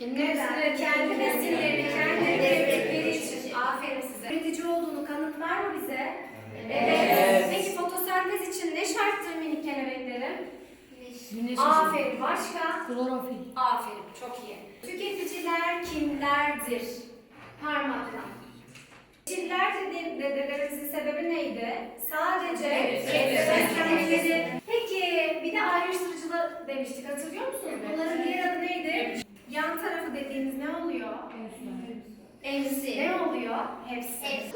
Neden? Kendi nesillerini kendi devletleri için. Aferin size. Üretici olduğunu kanıtlar mı bize? Evet. Peki fotosentez için ne şarttır minik? Güneş Aferin. Başka? Klorofil. Aferin. Çok iyi. Tüketiciler kimlerdir? Parmakla. Tüketiciler dediğim dedelerimizin sebebi neydi? Sadece beslenmeleri. Peki bir de ayrıştırıcılar demiştik hatırlıyor musunuz? Bunların diğer adı neydi? Yan tarafı dediğiniz ne oluyor? Emsi. Ne oluyor? Hepsi. Evet.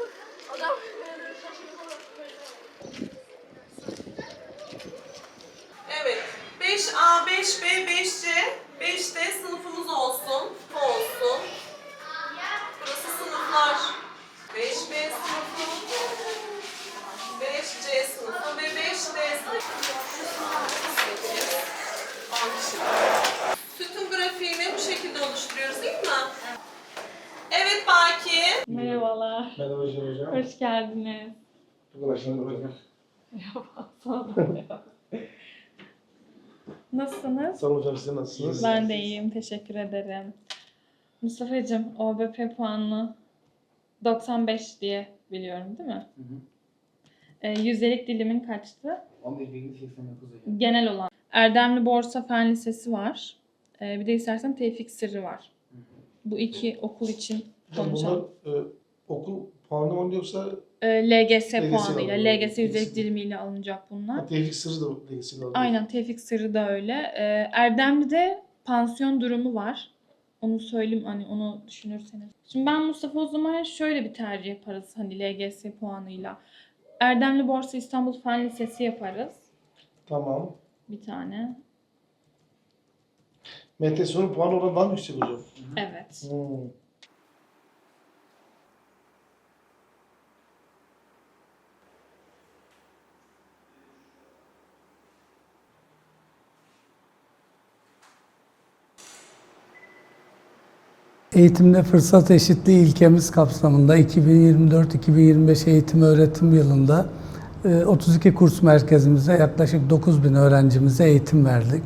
Merhabalar. Merhaba hocam hocam. Hoş geldiniz. Bu kadar şimdi hocam. Merhaba. Sağ olun. Nasılsınız? Sağ olun hocam siz nasılsınız? Ben de iyiyim. Teşekkür ederim. Mustafa'cığım OBP puanı 95 diye biliyorum değil mi? Hı hı. E, yüzdelik dilimin kaçtı? 15.89 hocam. Genel olan. Erdemli Borsa Fen Lisesi var. E, bir de istersen Tevfik Sırrı var. Bu iki okul için Hocam bunlar e, okul puanı mı yoksa E, LGS LGS puanıyla. LGS yüzdelik dilimiyle alınacak bunlar. ha, tevfik sırrı da ilgisi var. Aynen Tevfik Sırrı da öyle. Ee, Erdemli'de pansiyon durumu var. Onu söyleyeyim hani onu düşünürseniz. Şimdi ben Mustafa o zaman şöyle bir tercih yaparız hani LGS puanıyla. Erdemli Borsa İstanbul Fen Lisesi yaparız. Tamam. Bir tane. MTSO'nun puanı oradan daha mı yüksek hocam? Evet. Hmm. Eğitimde fırsat eşitliği ilkemiz kapsamında 2024-2025 eğitim öğretim yılında e, 32 kurs merkezimize yaklaşık 9000 öğrencimize eğitim verdik.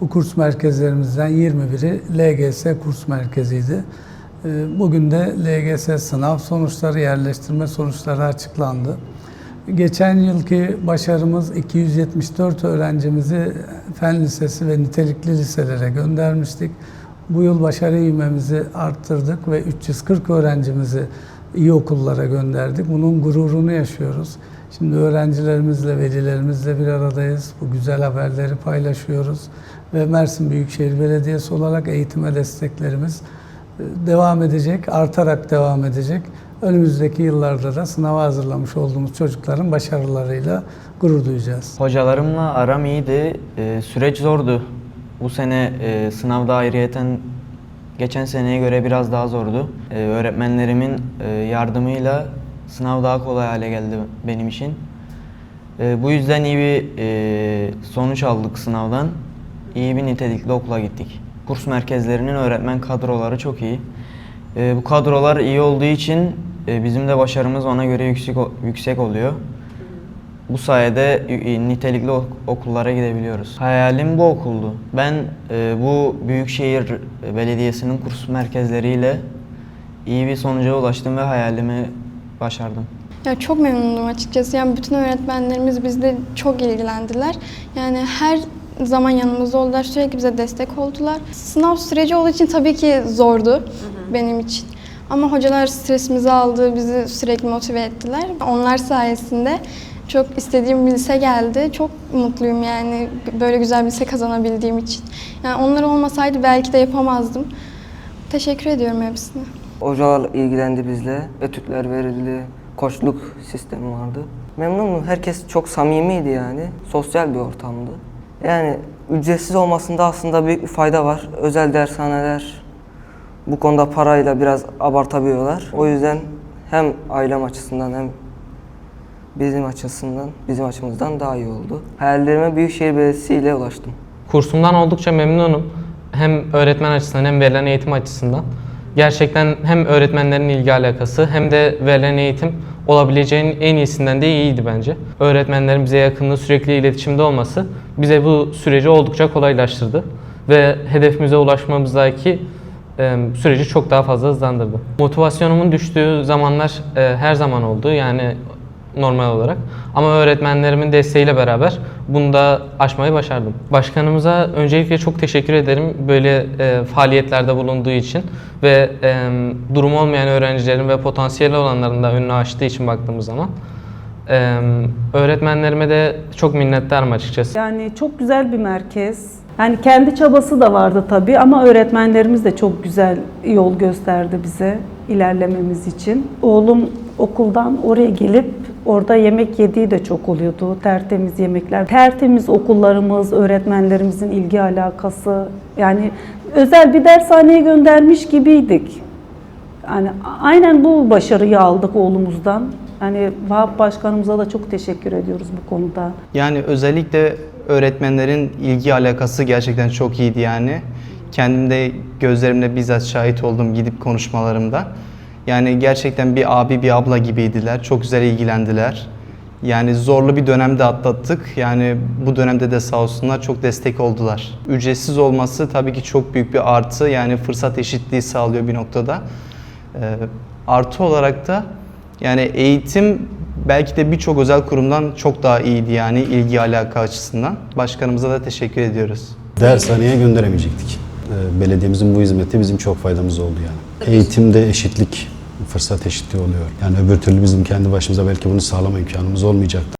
Bu kurs merkezlerimizden 21'i LGS kurs merkeziydi. E, Bugün de LGS sınav sonuçları, yerleştirme sonuçları açıklandı. Geçen yılki başarımız 274 öğrencimizi fen lisesi ve nitelikli liselere göndermiştik. Bu yıl başarı ivmemizi arttırdık ve 340 öğrencimizi iyi okullara gönderdik. Bunun gururunu yaşıyoruz. Şimdi öğrencilerimizle, velilerimizle bir aradayız. Bu güzel haberleri paylaşıyoruz. Ve Mersin Büyükşehir Belediyesi olarak eğitime desteklerimiz e, devam edecek, artarak devam edecek. Önümüzdeki yıllarda da sınava hazırlamış olduğumuz çocukların başarılarıyla gurur duyacağız. Hocalarımla aram iyiydi. Ee, süreç zordu. Bu sene e, sınavda ayrıyeten geçen seneye göre biraz daha zordu. Ee, öğretmenlerimin e, yardımıyla sınav daha kolay hale geldi benim için. Ee, bu yüzden iyi bir e, sonuç aldık sınavdan. İyi bir nitelikli okula gittik. Kurs merkezlerinin öğretmen kadroları çok iyi. Ee, bu kadrolar iyi olduğu için e, bizim de başarımız ona göre yüksek yüksek oluyor. Bu sayede e, nitelikli ok- okullara gidebiliyoruz. Hayalim bu okuldu. Ben e, bu büyükşehir belediyesinin kurs merkezleriyle iyi bir sonuca ulaştım ve hayalimi başardım. Ya çok memnunum açıkçası. Yani bütün öğretmenlerimiz bizde çok ilgilendiler. Yani her zaman yanımızda oldular. Sürekli bize destek oldular. Sınav süreci olduğu için tabii ki zordu benim için. Ama hocalar stresimizi aldı, bizi sürekli motive ettiler. Onlar sayesinde çok istediğim bir lise geldi. Çok mutluyum yani böyle güzel bir lise kazanabildiğim için. Yani onlar olmasaydı belki de yapamazdım. Teşekkür ediyorum hepsine. Hocalar ilgilendi bizle. Etütler verildi. Koçluk sistemi vardı. Memnunum. Herkes çok samimiydi yani. Sosyal bir ortamdı. Yani ücretsiz olmasında aslında büyük bir fayda var. Özel dershaneler bu konuda parayla biraz abartabiliyorlar. O yüzden hem ailem açısından hem bizim açısından, bizim açımızdan daha iyi oldu. Hayallerime Büyükşehir Belediyesi ile ulaştım. Kursumdan oldukça memnunum. Hem öğretmen açısından hem verilen eğitim açısından. Gerçekten hem öğretmenlerin ilgi alakası hem de verilen eğitim olabileceğin en iyisinden de iyiydi bence. Öğretmenlerin bize yakınlığı sürekli iletişimde olması bize bu süreci oldukça kolaylaştırdı. Ve hedefimize ulaşmamızdaki süreci çok daha fazla hızlandırdı. Motivasyonumun düştüğü zamanlar her zaman oldu yani normal olarak. Ama öğretmenlerimin desteğiyle beraber bunu da aşmayı başardım. Başkanımıza öncelikle çok teşekkür ederim böyle e, faaliyetlerde bulunduğu için ve e, durumu olmayan öğrencilerin ve potansiyeli olanların da önünü açtığı için baktığımız zaman. E, öğretmenlerime de çok minnettarım açıkçası. Yani çok güzel bir merkez. Yani kendi çabası da vardı tabii ama öğretmenlerimiz de çok güzel yol gösterdi bize ilerlememiz için. Oğlum okuldan oraya gelip orada yemek yediği de çok oluyordu. Tertemiz yemekler, tertemiz okullarımız, öğretmenlerimizin ilgi alakası. Yani özel bir dershaneye göndermiş gibiydik. Yani aynen bu başarıyı aldık oğlumuzdan. Hani Vahap Başkanımıza da çok teşekkür ediyoruz bu konuda. Yani özellikle öğretmenlerin ilgi alakası gerçekten çok iyiydi yani. Kendim de gözlerimle bizzat şahit oldum gidip konuşmalarımda. Yani gerçekten bir abi bir abla gibiydiler. Çok güzel ilgilendiler. Yani zorlu bir dönemde atlattık. Yani bu dönemde de sağ olsunlar çok destek oldular. Ücretsiz olması tabii ki çok büyük bir artı. Yani fırsat eşitliği sağlıyor bir noktada. Ee, artı olarak da yani eğitim belki de birçok özel kurumdan çok daha iyiydi yani ilgi alaka açısından. Başkanımıza da teşekkür ediyoruz. Dershaneye gönderemeyecektik. Ee, Belediyemizin bu hizmeti bizim çok faydamız oldu yani. Eğitimde eşitlik, fırsat eşitliği oluyor. Yani öbür türlü bizim kendi başımıza belki bunu sağlama imkanımız olmayacaktı.